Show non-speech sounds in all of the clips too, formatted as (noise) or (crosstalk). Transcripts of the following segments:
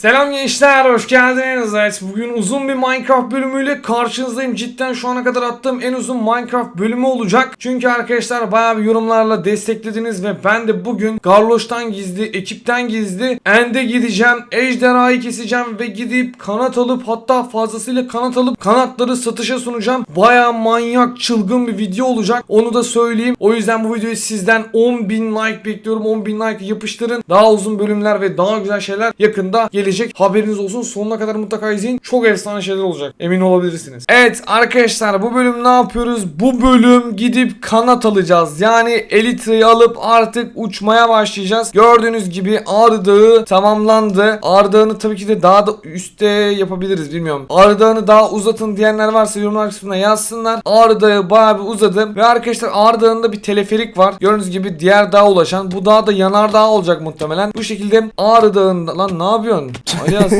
Selam gençler, hoş geldiniz. Evet, bugün uzun bir Minecraft bölümüyle karşınızdayım. Cidden şu ana kadar attığım en uzun Minecraft bölümü olacak. Çünkü arkadaşlar bayağı bir yorumlarla desteklediniz ve ben de bugün Garloş'tan gizli, ekipten gizli End'e gideceğim. Ejderhayı keseceğim ve gidip kanat alıp hatta fazlasıyla kanat alıp kanatları satışa sunacağım. Bayağı manyak, çılgın bir video olacak. Onu da söyleyeyim. O yüzden bu videoyu sizden 10.000 like bekliyorum. 10.000 like yapıştırın. Daha uzun bölümler ve daha güzel şeyler yakında gelecek. Haberiniz olsun. Sonuna kadar mutlaka izleyin. Çok efsane şeyler olacak. Emin olabilirsiniz. Evet arkadaşlar bu bölüm ne yapıyoruz? Bu bölüm gidip kanat alacağız. Yani Elytra'yı alıp artık uçmaya başlayacağız. Gördüğünüz gibi Ağrı tamamlandı. Ağrı Dağı'nı tabii ki de daha da üstte yapabiliriz bilmiyorum. Ağrı Dağı'nı daha uzatın diyenler varsa yorumlar kısmına yazsınlar. Ağrı Dağı bayağı bir uzadı. Ve arkadaşlar Ağrı Dağı'nda bir teleferik var. Gördüğünüz gibi diğer dağa ulaşan. Bu dağ da yanardağ olacak muhtemelen. Bu şekilde Ağrı Dağı'nda lan ne yapıyorsun? Alias.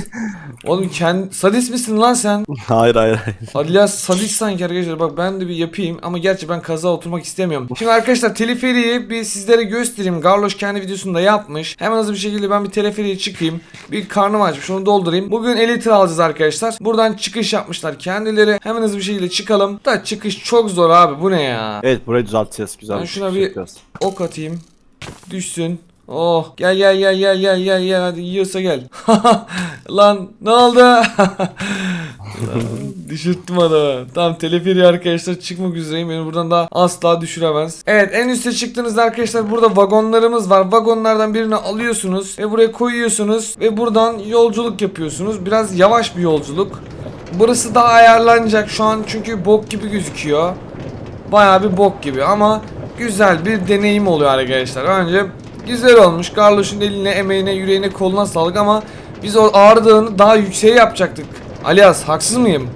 Oğlum kendi sadist misin lan sen? Hayır hayır hayır. Alias sadist sanki arkadaşlar. Bak ben de bir yapayım ama gerçi ben kaza oturmak istemiyorum. Şimdi arkadaşlar teleferiği bir sizlere göstereyim. Garloş kendi videosunda yapmış. Hemen hızlı bir şekilde ben bir teleferiğe çıkayım. Bir karnım açmış onu doldurayım. Bugün Elytra alacağız arkadaşlar. Buradan çıkış yapmışlar kendileri. Hemen hızlı bir şekilde çıkalım. Da çıkış çok zor abi. Bu ne ya? Evet burayı düzelteceğiz güzel. Ben şuna bir-. Ok atayım. Düşsün. Oh gel gel gel gel gel gel gel hadi yiyorsa gel. (laughs) Lan ne oldu? (laughs) Düşürttüm adamı. Tamam teleferi arkadaşlar çıkmak üzereyim. Beni buradan daha asla düşüremez. Evet en üste çıktığınızda arkadaşlar burada vagonlarımız var. Vagonlardan birini alıyorsunuz ve buraya koyuyorsunuz ve buradan yolculuk yapıyorsunuz. Biraz yavaş bir yolculuk. Burası daha ayarlanacak şu an çünkü bok gibi gözüküyor. Bayağı bir bok gibi ama güzel bir deneyim oluyor arkadaşlar. Önce güzel olmuş. Carlos'un eline, emeğine, yüreğine, koluna sağlık ama biz o Ağrı Dağı'nı daha yükseğe yapacaktık. Alias haksız mıyım?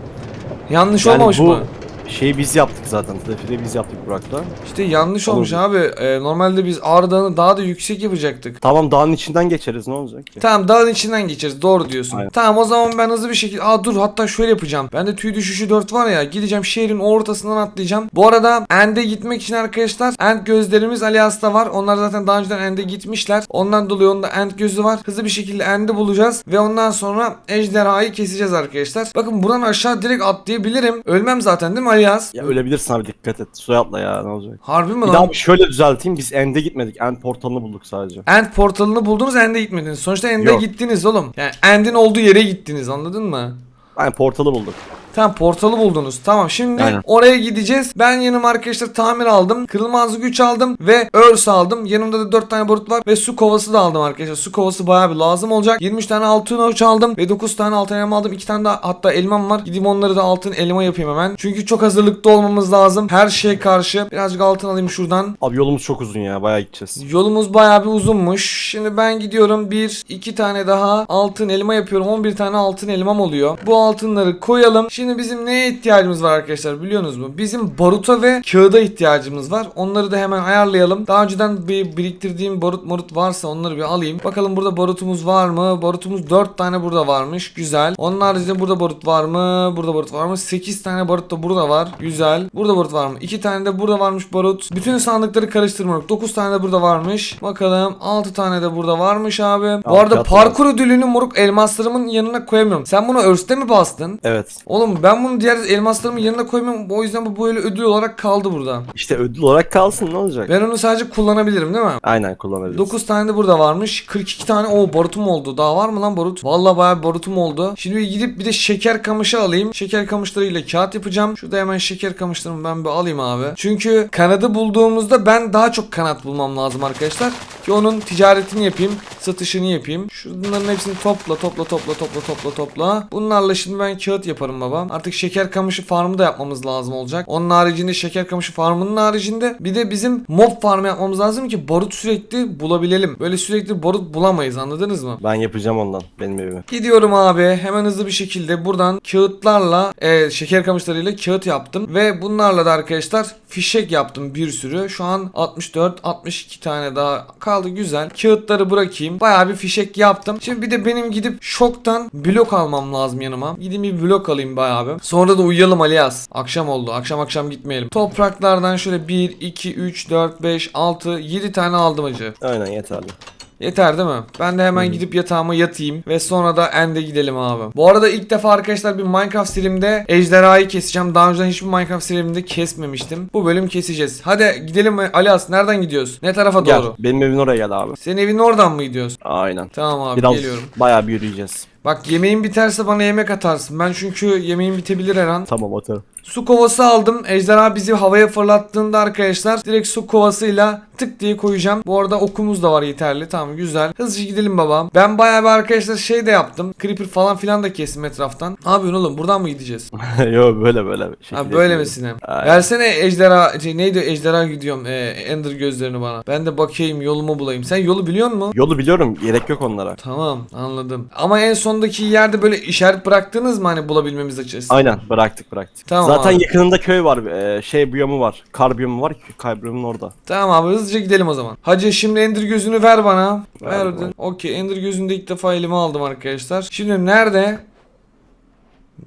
Yanlış Yani olmamış bu mı? Şeyi biz yaptık zaten. Trafiği biz yaptık Burak'la. İşte yanlış Olur. olmuş abi. Ee, normalde biz Ağrı Dağı'nı daha da yüksek yapacaktık. Tamam dağın içinden geçeriz ne olacak ki? Tamam dağın içinden geçeriz doğru diyorsun. Aynen. Tamam o zaman ben hızlı bir şekilde Aa dur hatta şöyle yapacağım. Bende tüy düşüşü 4 var ya gideceğim şehrin ortasından atlayacağım. Bu arada End'e gitmek için arkadaşlar End gözlerimiz Alias'ta var. Onlar zaten daha önceden End'e gitmişler. Ondan dolayı onda End gözü var. Hızlı bir şekilde End'i bulacağız ve ondan sonra ejderhayı keseceğiz arkadaşlar. Bakın buradan aşağı direkt atlayabilirim. Ölmem zaten değil mi Alias? Ya ölebilirsin abi dikkat et. Suya atla ya ne olacak? Harbi mi Bir lan? daha şöyle düzelteyim. Biz End'e gitmedik. End portalını bulduk sadece. End portalını buldunuz End'e gitmediniz. Sonuçta End'e Yok. gittiniz oğlum. Yani End'in olduğu yere gittiniz anladın mı? Yani portalı bulduk. Tamam portalı buldunuz. Tamam şimdi Aynen. oraya gideceğiz. Ben yanıma arkadaşlar tamir aldım. Kırılmaz güç aldım ve örs aldım. Yanımda da 4 tane barut var ve su kovası da aldım arkadaşlar. Su kovası bayağı bir lazım olacak. 23 tane altın örs aldım ve 9 tane altın elma aldım. 2 tane daha hatta elmam var. Gideyim onları da altın elma yapayım hemen. Çünkü çok hazırlıklı olmamız lazım. Her şeye karşı. Birazcık altın alayım şuradan. Abi yolumuz çok uzun ya. Bayağı gideceğiz. Yolumuz bayağı bir uzunmuş. Şimdi ben gidiyorum. Bir, iki tane daha altın elma yapıyorum. 11 tane altın elmam oluyor. Bu altınları koyalım. Şimdi bizim neye ihtiyacımız var arkadaşlar biliyorsunuz mu? Bizim baruta ve kağıda ihtiyacımız var. Onları da hemen ayarlayalım. Daha önceden bir biriktirdiğim barut marut varsa onları bir alayım. Bakalım burada barutumuz var mı? Barutumuz 4 tane burada varmış. Güzel. Onun haricinde burada barut var mı? Burada barut var mı? 8 tane barut da burada var. Güzel. Burada barut var mı? 2 tane de burada varmış barut. Bütün sandıkları karıştırmıyorum. 9 tane de burada varmış. Bakalım 6 tane de burada varmış abi. Bu arada parkur ödülünü moruk elmaslarımın yanına koyamıyorum. Sen bunu örste mi bastın? Evet. Oğlum ben bunu diğer elmaslarımın yanına koymuyorum. O yüzden bu böyle ödül olarak kaldı burada. İşte ödül olarak kalsın ne olacak? Ben onu sadece kullanabilirim değil mi? Aynen kullanabiliriz. 9 tane de burada varmış. 42 tane o barutum oldu. Daha var mı lan barut? Vallahi bayağı barutum oldu. Şimdi gidip bir de şeker kamışı alayım. Şeker kamışlarıyla kağıt yapacağım. Şurada hemen şeker kamışlarımı ben bir alayım abi. Çünkü kanadı bulduğumuzda ben daha çok kanat bulmam lazım arkadaşlar. Ki onun ticaretini yapayım. Satışını yapayım. Şunların hepsini topla topla topla topla topla topla. Bunlarla şimdi ben kağıt yaparım baba. Artık şeker kamışı farmı da yapmamız lazım olacak. Onun haricinde şeker kamışı farmının haricinde bir de bizim mob farmı yapmamız lazım ki barut sürekli bulabilelim. Böyle sürekli barut bulamayız anladınız mı? Ben yapacağım ondan benim evime. Gidiyorum abi hemen hızlı bir şekilde buradan kağıtlarla e, şeker kamışlarıyla kağıt yaptım ve bunlarla da arkadaşlar fişek yaptım bir sürü. Şu an 64 62 tane daha kaldı güzel. Kağıtları bırakayım. Bayağı bir fişek yaptım. Şimdi bir de benim gidip şoktan blok almam lazım yanıma. Gideyim bir blok alayım bayağı bir. Sonra da uyuyalım Alias. Akşam oldu. Akşam akşam gitmeyelim. Topraklardan şöyle 1 2 3 4 5 6 7 tane aldım acı. Aynen yeterli. Yeter değil mi? Ben de hemen gidip yatağıma yatayım ve sonra da End'e gidelim abi. Bu arada ilk defa arkadaşlar bir Minecraft serimde ejderhayı keseceğim. Daha önceden hiçbir Minecraft serimde kesmemiştim. Bu bölüm keseceğiz. Hadi gidelim Alias nereden gidiyoruz? Ne tarafa Gel. doğru? Benim evin oraya gel abi. Senin evin oradan mı gidiyoruz? Aynen. Tamam abi Biraz geliyorum. bayağı bir yürüyeceğiz. Bak yemeğin biterse bana yemek atarsın. Ben çünkü yemeğim bitebilir her an. Tamam atarım. Su kovası aldım. Ejderha bizi havaya fırlattığında arkadaşlar direkt su kovasıyla tık diye koyacağım. Bu arada okumuz da var yeterli. Tamam güzel. Hızlıca gidelim babam. Ben bayağı bir arkadaşlar şey de yaptım. Creeper falan filan da kestim etraftan. Ne yapıyorsun oğlum? Buradan mı gideceğiz? (laughs) Yo böyle böyle. Ha böyle hem? Aynen. Versene ejderha şey, neydi ejderha gidiyorum. Ee, Ender gözlerini bana. Ben de bakayım yolumu bulayım. Sen yolu biliyor musun? Yolu biliyorum. Gerek yok onlara. Tamam anladım. Ama en sondaki yerde böyle işaret bıraktınız mı hani bulabilmemiz açısından? Aynen bıraktık bıraktık. Tamam Zaten abi. yakınında köy var. Ee, şey biyomu var. Kar biyomu var. Kar biyomunun orada. Tamam abi hızlıca gidelim o zaman. Hacı şimdi Ender gözünü ver bana. Ver Verdin. Okey Ender gözünü de ilk defa elime aldım arkadaşlar. Şimdi nerede?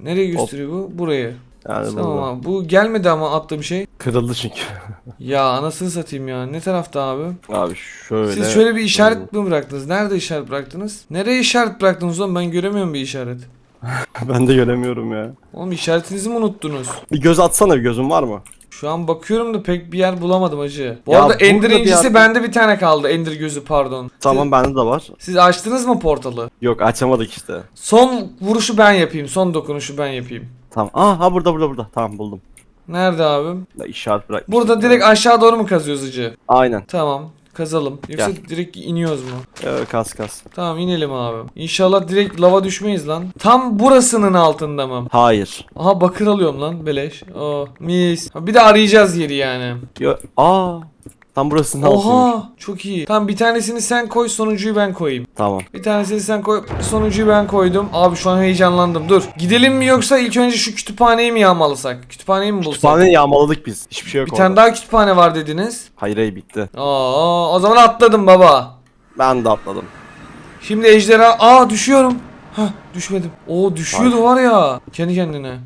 Nereye gösteriyor bu? Burayı. Yani tamam burada. abi. Bu gelmedi ama attığım şey. Kırıldı çünkü. (laughs) Ya anasını satayım ya. Ne tarafta abi? abi şöyle. Siz şöyle bir işaret mi bıraktınız? Nerede işaret bıraktınız? Nereye işaret bıraktınız oğlum? Ben göremiyorum bir işaret. (laughs) ben de göremiyorum ya. Oğlum işaretinizi mi unuttunuz? Bir göz atsana bir gözün var mı? Şu an bakıyorum da pek bir yer bulamadım hacı. Bu Ya arada burada Ender bir incisi yer- bende bir tane kaldı. Ender gözü pardon. Tamam bende de var. Siz açtınız mı portalı? Yok açamadık işte. Son vuruşu ben yapayım. Son dokunuşu ben yapayım. Tamam. Aa ha burada burada burada. Tamam buldum. Nerede abim? Ya, işaret bırak. Burada direkt aşağı doğru mu kazıyoruz hacı? Aynen. Tamam. Kazalım. Yoksa Gel. direkt iniyoruz mu? Ee, kas kas. Tamam inelim abi. İnşallah direkt lava düşmeyiz lan. Tam burasının altında mı? Hayır. Aha bakır alıyorum lan beleş. Oh mis. Bir de arayacağız yeri yani. Yo Aa. Tam burasının altıymış. Oha çok iyi. Tamam bir tanesini sen koy sonuncuyu ben koyayım. Tamam. Bir tanesini sen koy sonuncuyu ben koydum. Abi şu an heyecanlandım. Dur. Gidelim mi yoksa ilk önce şu kütüphaneyi mi yağmalasak? Kütüphaneyi mi bulsak? Kütüphaneyi yağmaladık biz. Hiçbir şey yok Bir orada. tane daha kütüphane var dediniz. Hayır hayır bitti. Aa, o zaman atladım baba. Ben de atladım. Şimdi ejderha... Aa düşüyorum. Hah düşmedim. Oo düşüyordu var ya. Kendi kendine.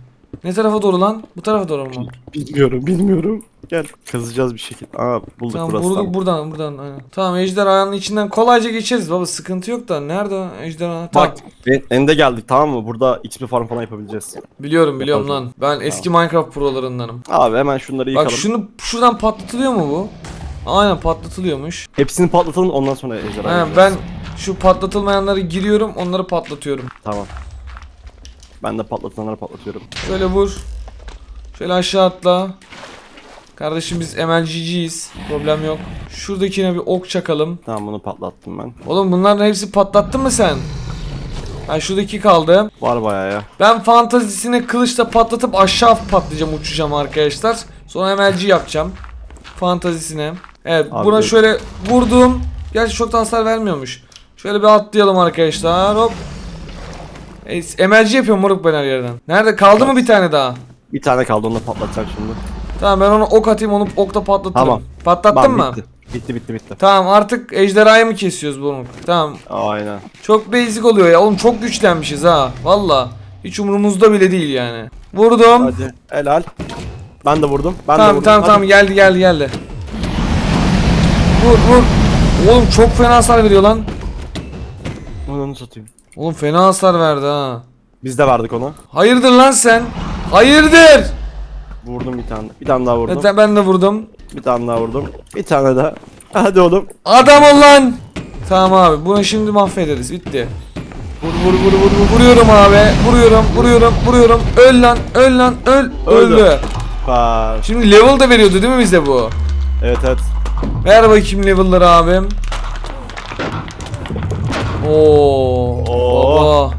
Ne tarafa doğru lan? Bu tarafa doğru mu? Bilmiyorum bilmiyorum. Gel. Kazacağız bir şekilde. Aa bulduk Tamam burası. buradan buradan buradan aynen. Tamam ejderhanın içinden kolayca geçeriz baba sıkıntı yok da nerede o ejderha? Tamam. Bak en- ende geldik tamam mı? Burada XP farm falan yapabileceğiz. Biliyorum biliyorum Yapalım. lan. Ben eski Minecraft prolarındanım. Abi hemen şunları yıkalım. Bak şunu şuradan patlatılıyor mu bu? Aynen patlatılıyormuş. Hepsini patlatalım ondan sonra ejderha. Aynen yapacağız. ben şu patlatılmayanları giriyorum onları patlatıyorum. Tamam. Ben de patlatanları patlatıyorum. Şöyle vur. Şöyle aşağı atla. Kardeşim biz MLG'ciyiz. Problem yok. Şuradakine bir ok çakalım. Tamam bunu patlattım ben. Oğlum bunların hepsi patlattın mı sen? Ha şuradaki kaldı. Var bayağı ya. Ben fantazisini kılıçla patlatıp aşağı patlayacağım uçacağım arkadaşlar. Sonra MLG yapacağım. Fantazisine. Evet Abi buna şöyle vurdum. Gerçi çok hasar vermiyormuş. Şöyle bir atlayalım arkadaşlar. Hop. E, MLG yapıyorum moruk ben her yerden. Nerede kaldı mı bir tane daha? Bir tane kaldı onu da patlatacağım şimdi. Tamam ben onu ok atayım onu okta patlatırım. Tamam. Patlattın Tamam, mı? Bitti. bitti bitti bitti. Tamam artık ejderhayı mı kesiyoruz bunu? Tamam. Aynen. Çok basic oluyor ya. Oğlum çok güçlenmişiz ha. Valla. Hiç umurumuzda bile değil yani. Vurdum. Hadi helal. Ben de vurdum. Ben de tamam vurdum. tamam Hadi. tamam geldi geldi geldi. Vur vur. Oğlum çok fena hasar veriyor lan. Onu satayım. Oğlum fena hasar verdi ha. Biz de verdik ona. Hayırdır lan sen? Hayırdır? Vurdum bir tane. Bir tane daha vurdum. Evet, ben de vurdum. Bir tane daha vurdum. Bir tane daha. Hadi oğlum. Adam ol lan. Tamam abi bunu şimdi mahvederiz bitti. Vur vur vur vur vur vuruyorum abi. Vuruyorum vuruyorum vuruyorum. Öl lan öl lan öl. Öldü. Öldü. Şimdi level da veriyordu değil mi bize bu? Evet evet. Ver bakayım level'ları abim. Oo. Oo. Baba.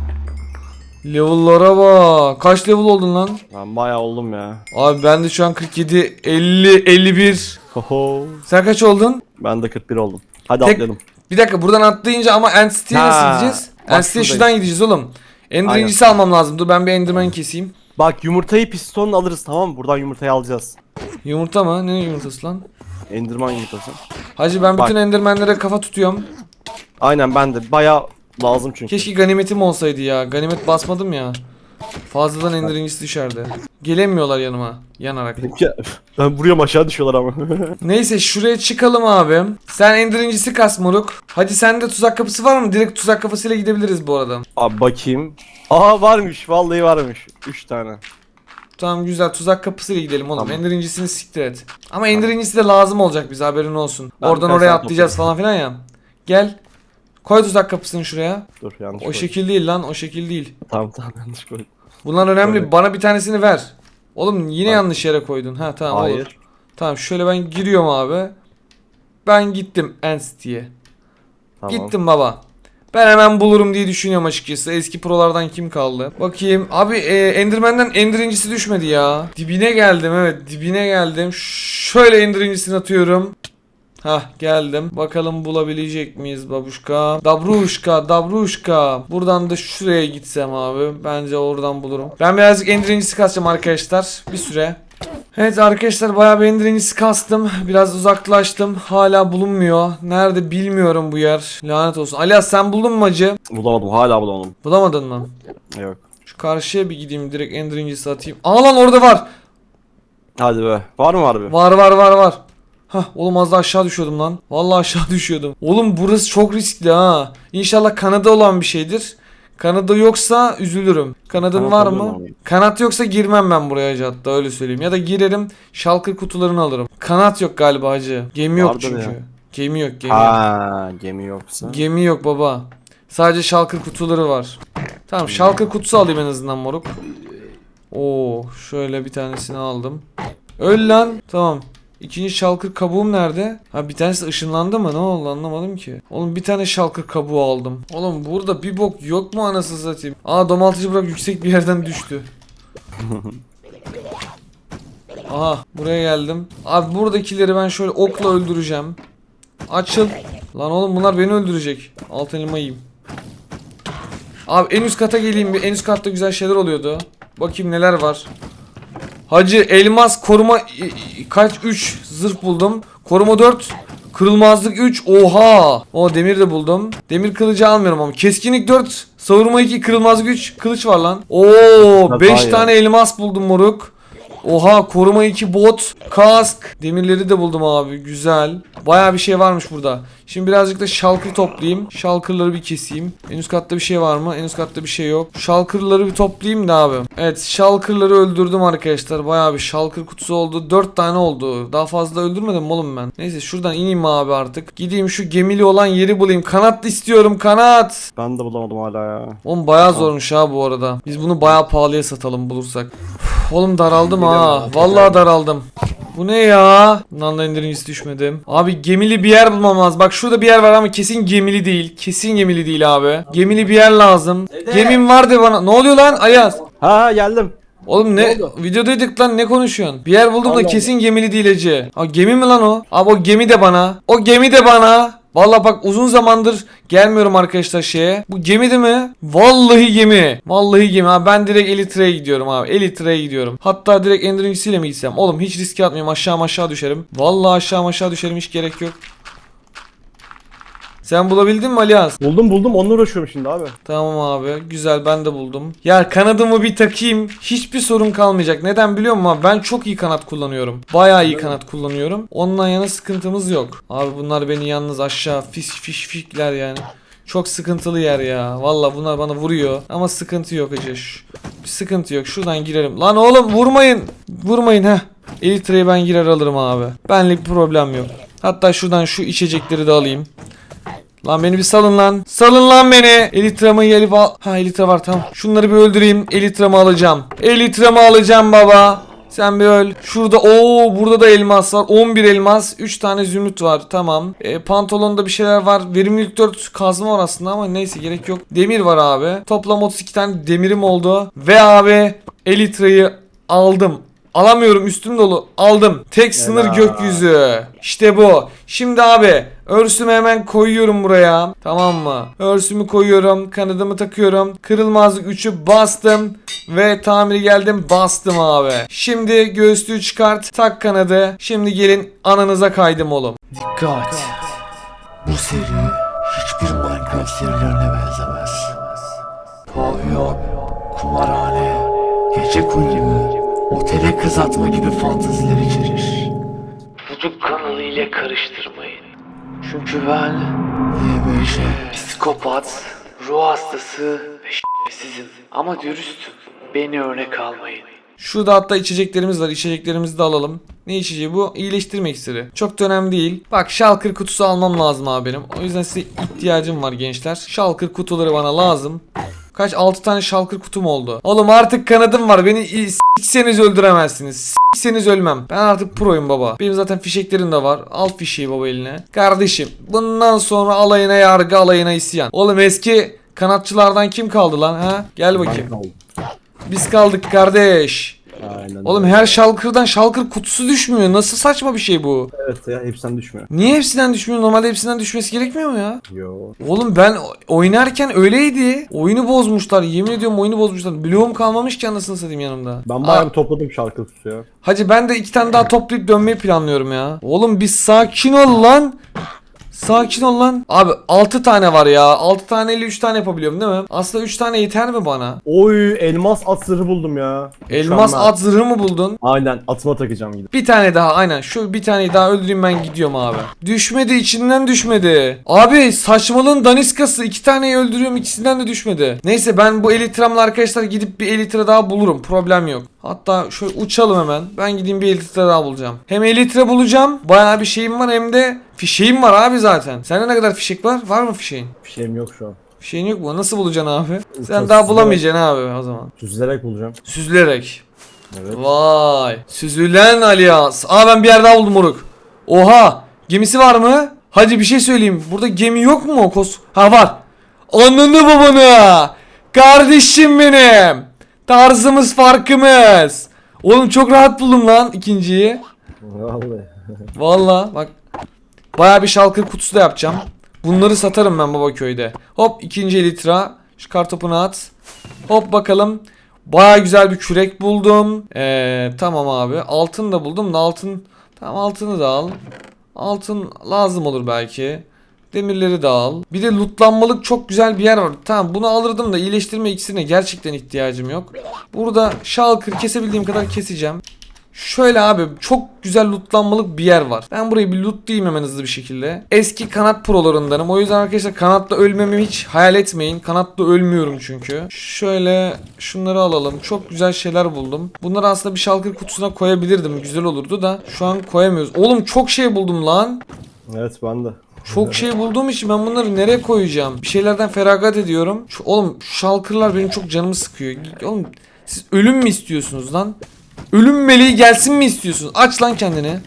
Level'lara bak. Kaç level oldun lan? Ben bayağı oldum ya. Abi ben de şu an 47, 50, 51. Hoho. Sen kaç oldun? Ben de 41 oldum. Hadi Tek- atlayalım. Bir dakika buradan atlayınca ama Ha, nasıl gideceğiz? bak şuradan gideceğiz oğlum. Ender Aynen. incisi almam lazım. Dur ben bir Enderman keseyim. Bak yumurtayı pistonla alırız tamam mı? Buradan yumurtayı alacağız. Yumurta mı? Ne yumurtası lan? Enderman yumurtası. Hacı ben Bak. bütün Enderman'lere kafa tutuyorum. Aynen ben de bayağı lazım çünkü. Keşke ganimetim olsaydı ya. Ganimet basmadım ya. Fazladan ender incisi düşerdi. Gelemiyorlar yanıma yanarak. Ya, ben vuruyorum aşağı düşüyorlar ama. (laughs) Neyse şuraya çıkalım abi. Sen ender incisi kas moruk. Hadi sende tuzak kapısı var mı? Direkt tuzak kapısıyla gidebiliriz bu arada. Abi bakayım. Aa varmış vallahi varmış. 3 tane. Tamam güzel tuzak kapısıyla gidelim oğlum. Tamam. Ender incisini siktir et. Ama ender incisi de lazım olacak bize haberin olsun. Ben Oradan oraya atlayacağız falan filan ya. Gel. Koy tuzak kapısını şuraya. Dur yanlış O koydum. şekil değil lan o şekil değil. Tamam tamam yanlış koydum. Bunlar önemli. Şöyle. Bana bir tanesini ver. Oğlum yine Bak. yanlış yere koydun. Ha tamam olur. Hayır. Tamam şöyle ben giriyorum abi. Ben gittim Entity'ye. Tamam. Gittim baba. Ben hemen bulurum diye düşünüyorum açıkçası. Eski prolardan kim kaldı? Bakayım. Abi e, Enderman'den Ender incisi düşmedi ya. Dibine geldim evet. Dibine geldim. Şöyle Ender incisini atıyorum. Hah geldim. Bakalım bulabilecek miyiz babuşka? Dabruşka, Dabruşka. Buradan da şuraya gitsem abi. Bence oradan bulurum. Ben birazcık Ender incisi kasacağım arkadaşlar. Bir süre. Evet arkadaşlar bayağı bir Ender incisi kastım. Biraz uzaklaştım. Hala bulunmuyor. Nerede bilmiyorum bu yer. Lanet olsun. Alias sen buldun mu acı? Bulamadım hala bulamadım. Bulamadın mı? Yok. Şu karşıya bir gideyim direkt Ender incisi atayım. Aa lan orada var. Hadi be. Var mı harbi? Var var var var. Hah oğlum az da aşağı düşüyordum lan. Vallahi aşağı (laughs) düşüyordum. Oğlum burası çok riskli ha. İnşallah kanada olan bir şeydir. Kanadı yoksa üzülürüm. Kanadın Kanat var mı? abi. Kanat yoksa girmem ben buraya hatta öyle söyleyeyim. Ya da girerim şalkır kutularını alırım. Kanat yok galiba hacı. Gemi yok Vardır çünkü. ya. Gemi yok gemi. yok. Ha gemi yoksa. Gemi yok baba. Sadece şalkır kutuları var. Tamam şalkır kutusu alayım en azından moruk. Oo şöyle bir tanesini aldım. Öl lan. Tamam. İkinci şalkır kabuğum nerede? Ha bir tanesi ışınlandı mı? Ne oldu anlamadım ki. Oğlum bir tane şalkır kabuğu aldım. Oğlum burada bir bok yok mu anasını satayım? Aa domaltıcı bırak yüksek bir yerden düştü. (laughs) Aha buraya geldim. Abi buradakileri ben şöyle okla öldüreceğim. Açıl. Lan oğlum bunlar beni öldürecek. Alt elma yiyeyim. Abi en üst kata geleyim bir. En üst katta güzel şeyler oluyordu. Bakayım neler var. Hacı elmas koruma kaç 3 zırh buldum. Koruma 4. Kırılmazlık 3. Oha. O demir de buldum. Demir kılıcı almıyorum ama. Keskinlik 4. Savurma 2. Kırılmazlık 3. Kılıç var lan. Oo Bak 5 daha iyi. tane elmas buldum moruk. Oha koruma 2 bot, kask. Demirleri de buldum abi. Güzel. Baya bir şey varmış burada. Şimdi birazcık da şalkır toplayayım. Şalkırları bir keseyim. En üst katta bir şey var mı? En üst katta bir şey yok. Şalkırları bir toplayayım da abi. Evet şalkırları öldürdüm arkadaşlar. Baya bir şalkır kutusu oldu. 4 tane oldu. Daha fazla öldürmedim oğlum ben. Neyse şuradan ineyim abi artık. Gideyim şu gemili olan yeri bulayım. Kanat istiyorum kanat. Ben de bulamadım hala ya. Oğlum bayağı zormuş ha bu arada. Biz bunu bayağı pahalıya satalım bulursak. Oğlum daraldım ha. Vallahi daraldım. Bu ne ya? Bundan da indirim hiç düşmedim. Abi gemili bir yer bulmam lazım. Bak şurada bir yer var ama kesin gemili değil. Kesin gemili değil abi. Gemili bir yer lazım. Gemim vardı bana. Ne oluyor lan Ayaz? Ha geldim. Oğlum ne? Ne? Videodaydık lan ne konuşuyorsun? Bir yer buldum da Allah kesin gemili değil Ece. Ha gemi mi lan o? Abi o gemi de bana. O gemi de bana. Vallahi bak uzun zamandır gelmiyorum arkadaşlar şeye. Bu gemi de mi? Vallahi gemi. Vallahi gemi. Ha ben direkt Elitre'ye gidiyorum abi. Elitre'ye gidiyorum. Hatta direkt Endering'siyle mi gitsem? Oğlum hiç riske atmayayım. Aşağı aşağı düşerim. Vallahi aşağı aşağı düşerim. Hiç gerek yok. Sen bulabildin mi Alias? Buldum buldum onunla uğraşıyorum şimdi abi. Tamam abi. Güzel ben de buldum. Ya kanadımı bir takayım. Hiçbir sorun kalmayacak. Neden biliyor musun abi? Ben çok iyi kanat kullanıyorum. Bayağı iyi kanat kullanıyorum. Ondan yana sıkıntımız yok. Abi bunlar beni yalnız aşağı fiş fiş fişler yani. Çok sıkıntılı yer ya. Valla bunlar bana vuruyor. Ama sıkıntı yok. Şu- Bir sıkıntı yok. Şuradan girelim. Lan oğlum vurmayın. Vurmayın ha. Elitre'yi ben girer alırım abi. Benlik problem yok. Hatta şuradan şu içecekleri de alayım. Lan beni bir salın lan. Salın lan beni. Elitramı gelip al. Ha elitre var tamam. Şunları bir öldüreyim. Elitramı alacağım. Elitramı alacağım baba. Sen bir öl. Şurada o burada da elmas var. 11 elmas. 3 tane zümrüt var. Tamam. E, pantolonda bir şeyler var. Verimlilik 4 kazma var aslında ama neyse gerek yok. Demir var abi. Toplam 32 tane demirim oldu. Ve abi elitreyi aldım. Alamıyorum üstüm dolu. Aldım. Tek sınır Helal. gökyüzü. İşte bu. Şimdi abi örsümü hemen koyuyorum buraya. Tamam mı? Örsümü koyuyorum. Kanadımı takıyorum. Kırılmazlık 3'ü bastım. Ve tamiri geldim bastım abi. Şimdi göğüslüğü çıkart. Tak kanadı. Şimdi gelin ananıza kaydım oğlum. Dikkat! Bu seri hiçbir Minecraft serilerine benzemez. Pavyon, kumarhane, gece kulübü, otele kız atma gibi fantaziler içerir. YouTube kanalı ile karıştırmayın. Çünkü ben YBJ, psikopat, ruh hastası ve şerefsizim. Ama dürüstüm. Beni örnek almayın. Şurada hatta içeceklerimiz var. İçeceklerimizi de alalım. Ne içeceği bu? İyileştirme iksiri. Çok da önemli değil. Bak şalkır kutusu almam lazım abi benim. O yüzden size ihtiyacım var gençler. Şalkır kutuları bana lazım. Kaç 6 tane şalkır kutum oldu. Oğlum artık kanadım var. Beni sikseniz öldüremezsiniz. Sikseniz ölmem. Ben artık proyum baba. Benim zaten fişeklerim de var. Al fişeği baba eline. Kardeşim bundan sonra alayına yargı alayına isyan. Oğlum eski kanatçılardan kim kaldı lan ha? Gel bakayım. Biz kaldık kardeş. Aynen. Oğlum her şalkırdan şalkır kutusu düşmüyor. Nasıl saçma bir şey bu? Evet ya hepsinden düşmüyor. Niye hepsinden düşmüyor? Normalde hepsinden düşmesi gerekmiyor mu ya? Yo. Oğlum ben oynarken öyleydi. Oyunu bozmuşlar. Yemin ediyorum oyunu bozmuşlar. Bloğum kalmamış ki anasını satayım yanımda. Ben bayağı Aa, bir topladım şarkı kutusu ya. Hacı ben de iki tane daha toplayıp dönmeyi planlıyorum ya. Oğlum bir sakin ol lan. Sakin ol lan. Abi 6 tane var ya. 6 taneyle 3 tane yapabiliyorum değil mi? Aslında 3 tane yeter mi bana? Oy elmas at zırhı buldum ya. Elmas Mükemmel. at zırhı mı buldun? Aynen atıma takacağım gidip. Bir tane daha aynen şu bir taneyi daha öldüreyim ben gidiyorum abi. Düşmedi içinden düşmedi. Abi saçmalığın daniskası iki taneyi öldürüyorum ikisinden de düşmedi. Neyse ben bu elitramla arkadaşlar gidip bir elitre daha bulurum problem yok. Hatta şöyle uçalım hemen. Ben gideyim bir elitre daha bulacağım. Hem elitre bulacağım. Bayağı bir şeyim var hem de fişeğim var abi zaten. Sende ne kadar fişek var? Var mı fişeğin? Bir şeyim yok şu an. Fişeğin yok mu? Nasıl bulacaksın abi? Sen daha bulamayacaksın abi o zaman. Süzülerek bulacağım. Süzülerek. Evet. Vay. Süzülen alias. Aa ben bir yer daha buldum moruk. Oha. Gemisi var mı? Hadi bir şey söyleyeyim. Burada gemi yok mu? Kos ha var. Ananı babanı. Kardeşim benim. Tarzımız farkımız. Oğlum çok rahat buldum lan ikinciyi. Vallahi. Valla bak. Baya bir şalkır kutusu da yapacağım. Bunları satarım ben baba köyde. Hop ikinci elitra. Şu kartopunu at. Hop bakalım. Baya güzel bir kürek buldum. Ee, tamam abi. Altın da buldum da altın. Tamam altını da al. Altın lazım olur belki. Demirleri de al. Bir de lootlanmalık çok güzel bir yer var. Tamam bunu alırdım da iyileştirme iksirine gerçekten ihtiyacım yok. Burada şalkır kesebildiğim kadar keseceğim. Şöyle abi çok güzel lootlanmalık bir yer var. Ben burayı bir lootlayayım hemen hızlı bir şekilde. Eski kanat prolarındanım. O yüzden arkadaşlar kanatla ölmemi hiç hayal etmeyin. Kanatla ölmüyorum çünkü. Şöyle şunları alalım. Çok güzel şeyler buldum. Bunları aslında bir şalkır kutusuna koyabilirdim. Güzel olurdu da şu an koyamıyoruz. Oğlum çok şey buldum lan. Evet ben de. Çok şey bulduğum için ben bunları nereye koyacağım? Bir şeylerden feragat ediyorum. Şu, oğlum şu şalkırlar benim çok canımı sıkıyor. Oğlum siz ölüm mü istiyorsunuz lan? Ölüm meleği gelsin mi istiyorsunuz? Aç lan kendini.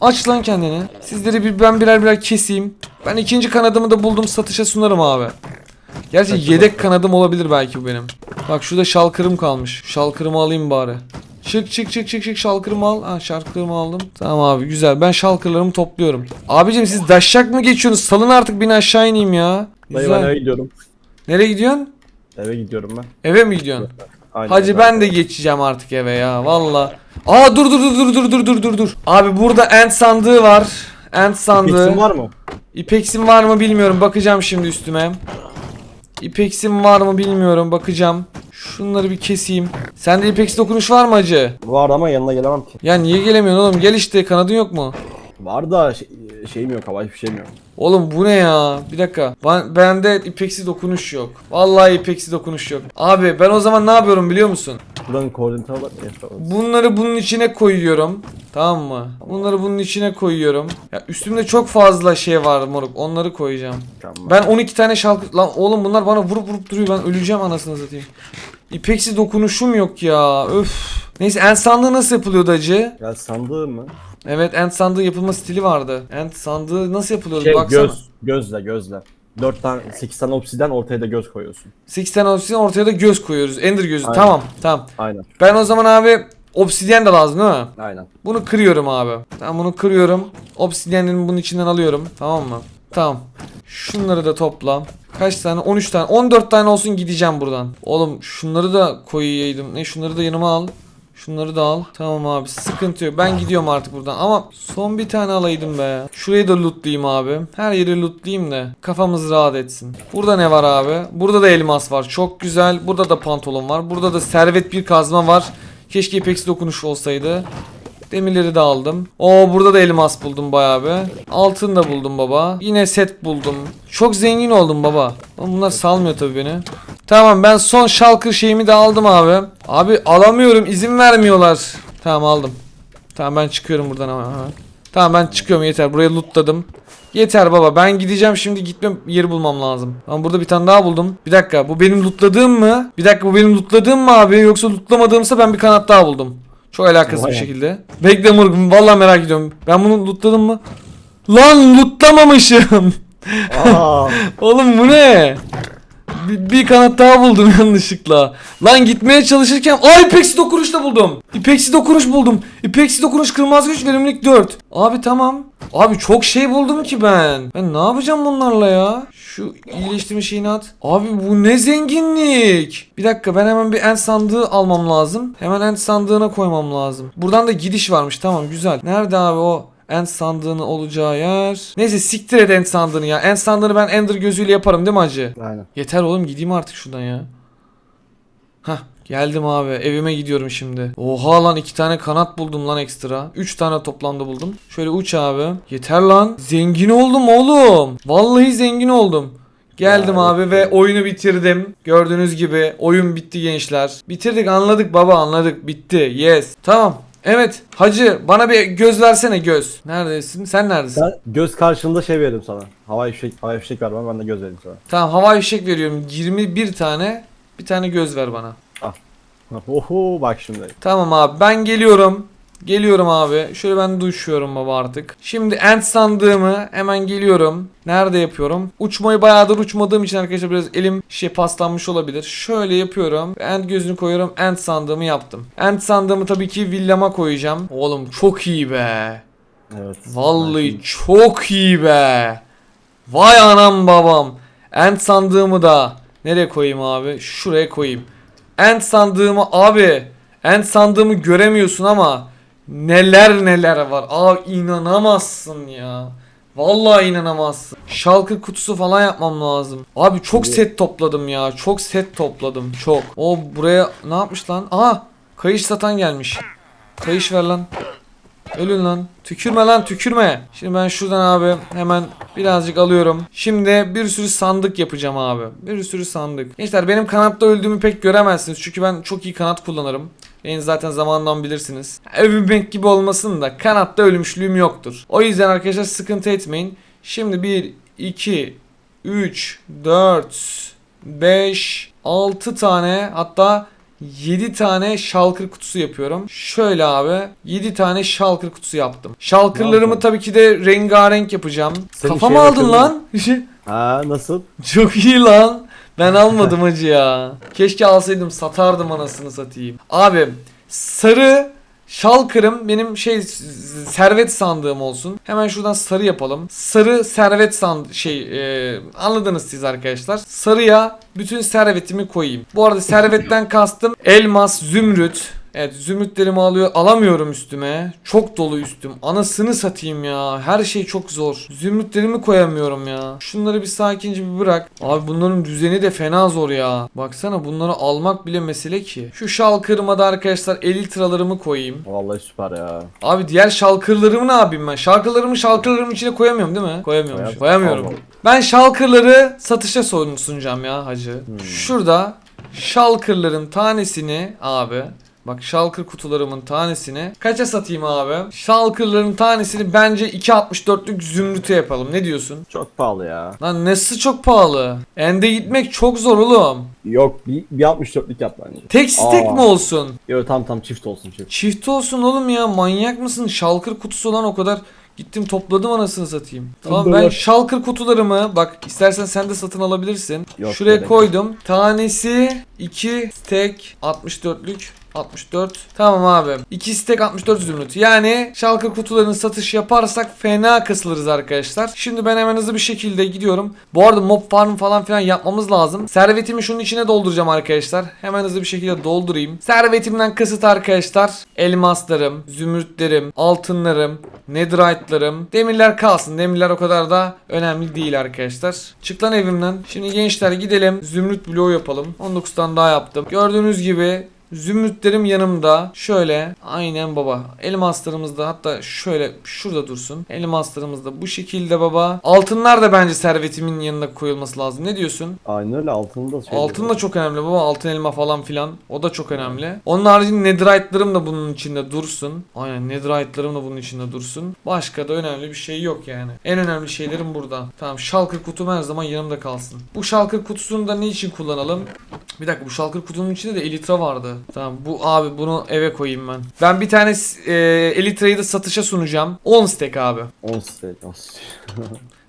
Aç lan kendini. Sizleri bir ben birer birer keseyim. Ben ikinci kanadımı da buldum satışa sunarım abi. Gerçi yedek kanadım olabilir belki bu benim. Bak şurada şalkırım kalmış. Şalkırımı alayım bari. Çık çık çık çık çık şalkırımı al. Ha şalkırımı aldım. Tamam abi güzel. Ben şalkırlarımı topluyorum. Abicim siz daşşak mı geçiyorsunuz? Salın artık beni aşağı ineyim ya. Dayı ben eve gidiyorum. Nereye gidiyorsun? Eve gidiyorum ben. Eve mi gidiyorsun? Aynen, Hacı ben de geçeceğim artık eve ya valla. Aa dur dur dur dur dur dur dur dur dur. Abi burada end sandığı var. End sandığı. Fixin var mı? İpeksim var mı bilmiyorum. Bakacağım şimdi üstüme. İpeksim var mı bilmiyorum. Bakacağım. Şunları bir keseyim. Sende ipeksi dokunuş var mı hacı? Var ama yanına gelemem ki. Ya niye gelemiyorsun oğlum? Gel işte kanadın yok mu? Var da şey, şeyim yok havai bir şeyim yok. Oğlum bu ne ya? Bir dakika. Ben, bende ipeksi dokunuş yok. Vallahi ipeksi dokunuş yok. Abi ben o zaman ne yapıyorum biliyor musun? Buranın koordinatı var. Evet, tamam. Bunları bunun içine koyuyorum. Tamam mı? Bunları bunun içine koyuyorum. Ya üstümde çok fazla şey var moruk. Onları koyacağım. Mükemmel. Ben 12 tane şalkı... Lan oğlum bunlar bana vurup vurup duruyor. Ben öleceğim anasını satayım. İpeksi dokunuşum yok ya. Öf. Neyse en sandığı nasıl yapılıyordu acı? Ya sandığı mı? Evet end sandığı yapılma stili vardı. End sandığı nasıl yapılıyordu? Şey Baksana. göz. Gözle gözle. 4 tane 8 tane obsiden ortaya da göz koyuyorsun. 8 tane obsidyen ortaya da göz koyuyoruz. Ender gözü. Aynen. Tamam tamam. Aynen. Ben o zaman abi obsidyen de lazım değil mi? Aynen. Bunu kırıyorum abi. Ben bunu kırıyorum. Obsidyenlerimi bunun içinden alıyorum. Tamam mı? Tamam. Şunları da topla. Kaç tane? 13 tane. 14 tane olsun gideceğim buradan. Oğlum şunları da koyaydım. Ne şunları da yanıma al. Şunları da al. Tamam abi sıkıntı yok. Ben gidiyorum artık buradan. Ama son bir tane alaydım be. Şurayı da lootlayayım abi. Her yeri lootlayayım da kafamız rahat etsin. Burada ne var abi? Burada da elmas var. Çok güzel. Burada da pantolon var. Burada da servet bir kazma var. Keşke ipeksi dokunuş olsaydı. Demirleri de aldım. Oo burada da elmas buldum bayağı be. Altın da buldum baba. Yine set buldum. Çok zengin oldum baba. Ama bunlar salmıyor tabii beni. Tamam ben son şalkır şeyimi de aldım abi. Abi alamıyorum izin vermiyorlar. Tamam aldım. Tamam ben çıkıyorum buradan hemen. Tamam ben çıkıyorum yeter. Burayı lootladım. Yeter baba ben gideceğim şimdi gitmem yeri bulmam lazım. Ama burada bir tane daha buldum. Bir dakika bu benim lootladığım mı? Bir dakika bu benim lootladığım mı abi yoksa lootlamadığımsa ben bir kanat daha buldum. Çok alakasız bir Vay. şekilde. Bekle Murgun vallahi merak ediyorum. Ben bunu lootladım mı? Lan lootlamamışım. (laughs) Oğlum bu ne? Bir, bir kanat daha buldum (laughs) yanlışlıkla. Lan gitmeye çalışırken Aa İpeksi dokunuş da buldum. İpeksi dokunuş buldum. İpeksi dokunuş kırmızı güç verimlilik 4. Abi tamam. Abi çok şey buldum ki ben. Ben ne yapacağım bunlarla ya? Şu iyileştirme şeyini at. Abi bu ne zenginlik. Bir dakika ben hemen bir en sandığı almam lazım. Hemen en sandığına koymam lazım. Buradan da gidiş varmış tamam güzel. Nerede abi o? En sandığını olacağı yer. Neyse siktir et en sandığını ya. En sandığını ben Ender gözüyle yaparım değil mi hacı? aynen. Yeter oğlum gideyim artık şuradan ya. Hah geldim abi evime gidiyorum şimdi. Oha lan iki tane kanat buldum lan ekstra. Üç tane toplamda buldum. Şöyle uç abi. Yeter lan. Zengin oldum oğlum. Vallahi zengin oldum. Geldim Ya, abi ve oyunu bitirdim. Gördüğünüz gibi oyun bitti gençler. Bitirdik anladık baba anladık. Bitti. Yes. Tamam. Evet. Hacı bana bir göz versene göz. Neredesin? Sen neredesin? Ben göz karşılığında şey veririm sana. Havai fişek, havai fişek ver bana ben de göz vereyim sana. Tamam havai fişek veriyorum. 21 tane. Bir tane göz ver bana. Oho bak şimdi. Tamam abi ben geliyorum. Geliyorum abi. Şöyle ben de uçuyorum baba artık. Şimdi end sandığımı hemen geliyorum. Nerede yapıyorum? Uçmayı bayağıdır uçmadığım için arkadaşlar biraz elim şey paslanmış olabilir. Şöyle yapıyorum. End gözünü koyuyorum. End sandığımı yaptım. End sandığımı tabii ki villama koyacağım. Oğlum çok iyi be. Evet. Vallahi çok iyi be. Vay anam babam. End sandığımı da nereye koyayım abi? Şuraya koyayım. End sandığımı abi. End sandığımı göremiyorsun ama neler neler var. Abi inanamazsın ya. Vallahi inanamazsın. Şalkı kutusu falan yapmam lazım. Abi çok set topladım ya. Çok set topladım. Çok. O buraya ne yapmış lan? Aha kayış satan gelmiş. Kayış ver lan. Ölün lan. Tükürme lan tükürme. Şimdi ben şuradan abi hemen birazcık alıyorum. Şimdi bir sürü sandık yapacağım abi. Bir sürü sandık. Gençler benim kanatta öldüğümü pek göremezsiniz. Çünkü ben çok iyi kanat kullanırım. Beni zaten zamandan bilirsiniz. Övünmek gibi olmasın da kanatta ölümüşlüğüm yoktur. O yüzden arkadaşlar sıkıntı etmeyin. Şimdi 1, 2, 3, 4, 5, 6 tane hatta 7 tane şalkır kutusu yapıyorum. Şöyle abi 7 tane şalkır kutusu yaptım. Şalkırlarımı tabii ki de rengarenk yapacağım. Senin Kafama şeye aldın lan. (laughs) Ha nasıl? Çok iyi lan. Ben almadım hacı ya. Keşke alsaydım satardım anasını satayım. Abi sarı şalkırım benim şey servet sandığım olsun. Hemen şuradan sarı yapalım. Sarı servet sand şey e, anladınız siz arkadaşlar. Sarıya bütün servetimi koyayım. Bu arada servetten kastım elmas, zümrüt. Evet zümrütlerimi alıyor alamıyorum üstüme. Çok dolu üstüm. Anasını satayım ya. Her şey çok zor. Zümrütlerimi koyamıyorum ya. Şunları bir sakince bir bırak. Abi bunların düzeni de fena zor ya. Baksana bunları almak bile mesele ki. Şu şalkırıma da arkadaşlar elitralarımı koyayım. Vallahi süper ya. Abi diğer şalkırlarımı ne yapayım ben? Şalkırlarımı şalkırlarımın içine koyamıyorum değil mi? Koyamıyorum. Koyam- Koyamıyorum. Allah. Ben şalkırları satışa sun- sunacağım ya hacı. Hmm. Şurada şalkırların tanesini abi Bak şalkır kutularımın tanesini kaça satayım abi? Şalkırların tanesini bence 2.64'lük zümrüte yapalım. Ne diyorsun? Çok pahalı ya. Lan nesi çok pahalı. Ende gitmek çok zor oğlum. Yok bir, bir 64'lük yap bence. Tek Aa. mi olsun? Yok tam tam çift olsun çift. Çift olsun oğlum ya manyak mısın? Şalkır kutusu olan o kadar gittim topladım anasını satayım. Tamam ben şalkır kutularımı bak istersen sen de satın alabilirsin. Yok, Şuraya koydum. Tanesi 2 tek 64'lük 64. Tamam abi. 2 stek 64 zümrüt. Yani şalkır kutularının satış yaparsak fena kısılırız arkadaşlar. Şimdi ben hemen hızlı bir şekilde gidiyorum. Bu arada mob farm falan filan yapmamız lazım. Servetimi şunun içine dolduracağım arkadaşlar. Hemen hızlı bir şekilde doldurayım. Servetimden kasıt arkadaşlar. Elmaslarım, zümrütlerim, altınlarım, netherite'larım. Demirler kalsın. Demirler o kadar da önemli değil arkadaşlar. Çık lan evimden. Şimdi gençler gidelim. Zümrüt bloğu yapalım. 19 tane daha yaptım. Gördüğünüz gibi Zümrütlerim yanımda. Şöyle. Aynen baba. Elmaslarımız da hatta şöyle şurada dursun. Elmaslarımız da bu şekilde baba. Altınlar da bence servetimin yanına koyulması lazım. Ne diyorsun? Aynen öyle altını da şey. Altın da çok önemli baba. Altın elma falan filan. O da çok önemli. Onun haricinde netherite'larım da bunun içinde dursun. Aynen netherite'larım da bunun içinde dursun. Başka da önemli bir şey yok yani. En önemli şeylerim burada. Tamam shulker kutum her zaman yanımda kalsın. Bu shulker kutusunu da ne için kullanalım? Bir dakika bu shulker kutunun içinde de elitra vardı. Tamam bu abi bunu eve koyayım ben. Ben bir tane e, elitrayı da satışa sunacağım. 10 stack abi. 10 stek. 10 stek.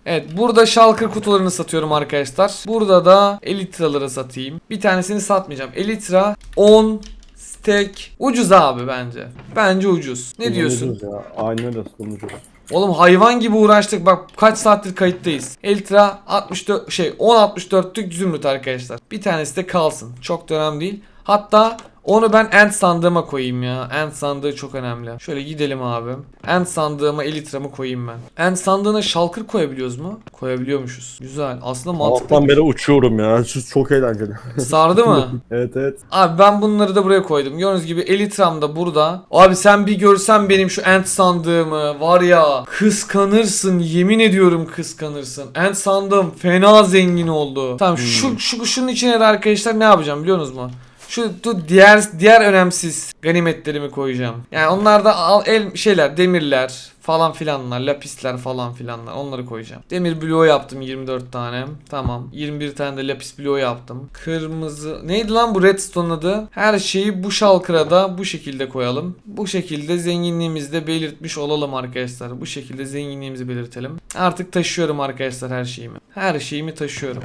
Evet burada shulker kutularını satıyorum arkadaşlar. Burada da elitraları satayım. Bir tanesini satmayacağım. Elitra 10 stack ucuz abi bence. Bence ucuz. Ne diyorsun? Ucuz Ya. Aynen öyle sunucu. Oğlum hayvan gibi uğraştık. Bak kaç saattir kayıttayız. Elitra 64 şey 10.64'lük zümrüt arkadaşlar. Bir tanesi de kalsın. Çok da önemli değil. Hatta onu ben end sandığıma koyayım ya. End sandığı çok önemli. Şöyle gidelim abi. End sandığıma elitramı koyayım ben. End sandığına shulker koyabiliyoruz mu? Koyabiliyormuşuz. Güzel. Aslında mantıklı. Alttan beri uçuyorum ya. Şu çok eğlenceli. Sardı mı? (laughs) evet evet. Abi ben bunları da buraya koydum. Gördüğünüz gibi Elitram da burada. Abi sen bir görsen benim şu Ant sandığımı var ya kıskanırsın yemin ediyorum kıskanırsın. Ant sandığım fena zengin oldu. Tamam şu, şu şunun içine de arkadaşlar ne yapacağım biliyor musunuz mu? Şu diğer diğer önemsiz ganimetlerimi koyacağım. Yani onlar da al, el şeyler, demirler falan filanlar, lapisler falan filanlar onları koyacağım. Demir bloğu yaptım 24 tane. Tamam. 21 tane de lapis bloğu yaptım. Kırmızı neydi lan bu redstone adı? Her şeyi bu şalkıra da bu şekilde koyalım. Bu şekilde zenginliğimizi de belirtmiş olalım arkadaşlar. Bu şekilde zenginliğimizi belirtelim. Artık taşıyorum arkadaşlar her şeyimi. Her şeyimi taşıyorum.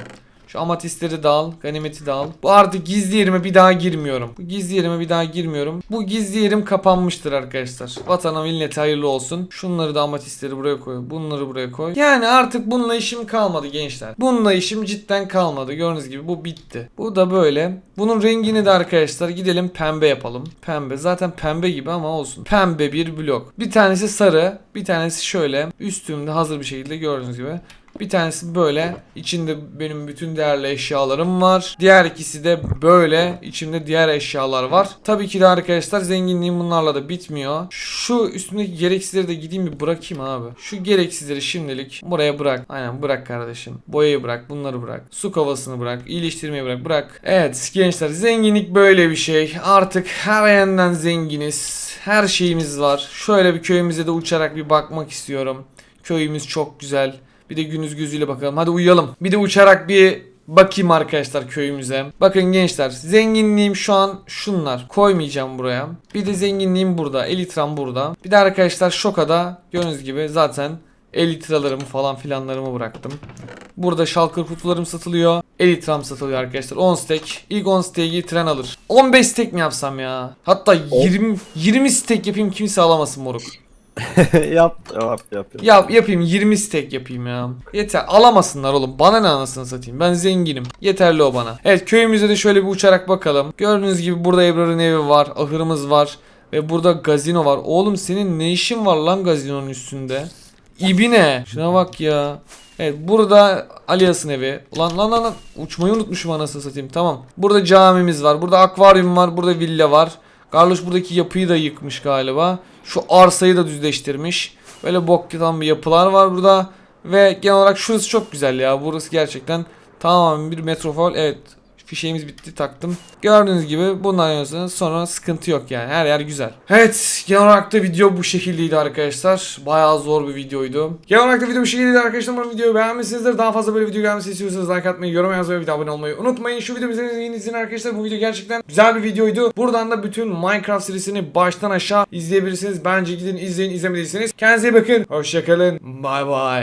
Şu amatistleri de al, ganimeti de al. Bu artık gizli yerime bir daha girmiyorum. Bu gizli yerime bir daha girmiyorum. Bu gizli yerim kapanmıştır arkadaşlar. Vatana millete hayırlı olsun. Şunları da amatistleri buraya koy. Bunları buraya koy. Yani artık bununla işim kalmadı gençler. Bununla işim cidden kalmadı. Gördüğünüz gibi bu bitti. Bu da böyle. Bunun rengini de arkadaşlar gidelim pembe yapalım. Pembe. Zaten pembe gibi ama olsun. Pembe bir blok. Bir tanesi sarı. Bir tanesi şöyle. Üstümde hazır bir şekilde gördüğünüz gibi. Bir tanesi böyle. İçinde benim bütün değerli eşyalarım var. Diğer ikisi de böyle. İçimde diğer eşyalar var. Tabii ki de arkadaşlar zenginliğim bunlarla da bitmiyor. Şu üstündeki gereksizleri de gideyim bir bırakayım abi. Şu gereksizleri şimdilik buraya bırak. Aynen bırak kardeşim. Boyayı bırak. Bunları bırak. Su kovasını bırak. iyileştirmeyi bırak. Bırak. Evet gençler zenginlik böyle bir şey. Artık her yandan zenginiz. Her şeyimiz var. Şöyle bir köyümüze de uçarak bir bakmak istiyorum. Köyümüz çok güzel. Bir de günüz gözüyle bakalım. Hadi uyuyalım. Bir de uçarak bir bakayım arkadaşlar köyümüze. Bakın gençler zenginliğim şu an şunlar. Koymayacağım buraya. Bir de zenginliğim burada. Elitram burada. Bir de arkadaşlar Şoka'da gördüğünüz gibi zaten elitralarımı falan filanlarımı bıraktım. Burada şalkır kutularım satılıyor. Elitram satılıyor arkadaşlar. 10 stack. İlk 10 stack'i tren alır. 15 stack mi yapsam ya? Hatta 20 20 stack yapayım kimse alamasın moruk. (laughs) yap yap yap. yap. Yap yapayım 20 stack yapayım ya. Yeter alamasınlar oğlum. Bana ne anasını satayım. Ben zenginim. Yeterli o bana. Evet köyümüze de şöyle bir uçarak bakalım. Gördüğünüz gibi burada Ebrar'ın evi var. Ahırımız var. Ve burada gazino var. Oğlum senin ne işin var lan gazinonun üstünde? İbine. Şuna bak ya. Evet burada Alias'ın evi. Ulan lan lan lan. Uçmayı unutmuşum anasını satayım. Tamam. Burada camimiz var. Burada akvaryum var. Burada villa var. Carlos buradaki yapıyı da yıkmış galiba. Şu arsayı da düzleştirmiş. Böyle bok gibi bir yapılar var burada. Ve genel olarak şurası çok güzel ya. Burası gerçekten tamamen bir metropol. Evet fişeğimiz bitti taktım. Gördüğünüz gibi bundan yanıyorsanız sonra sıkıntı yok yani. Her yer güzel. Evet genel olarak da video bu şekildeydi arkadaşlar. Bayağı zor bir videoydu. Genel olarak da video bu şekildeydi arkadaşlar. Umarım videoyu beğenmişsinizdir. Daha fazla böyle video gelmesini istiyorsanız like atmayı, yorum yazmayı ve abone olmayı unutmayın. Şu videomu izlediğiniz için arkadaşlar bu video gerçekten güzel bir videoydu. Buradan da bütün Minecraft serisini baştan aşağı izleyebilirsiniz. Bence gidin izleyin izlemediyseniz. Kendinize iyi bakın. Hoşçakalın. Bay bay.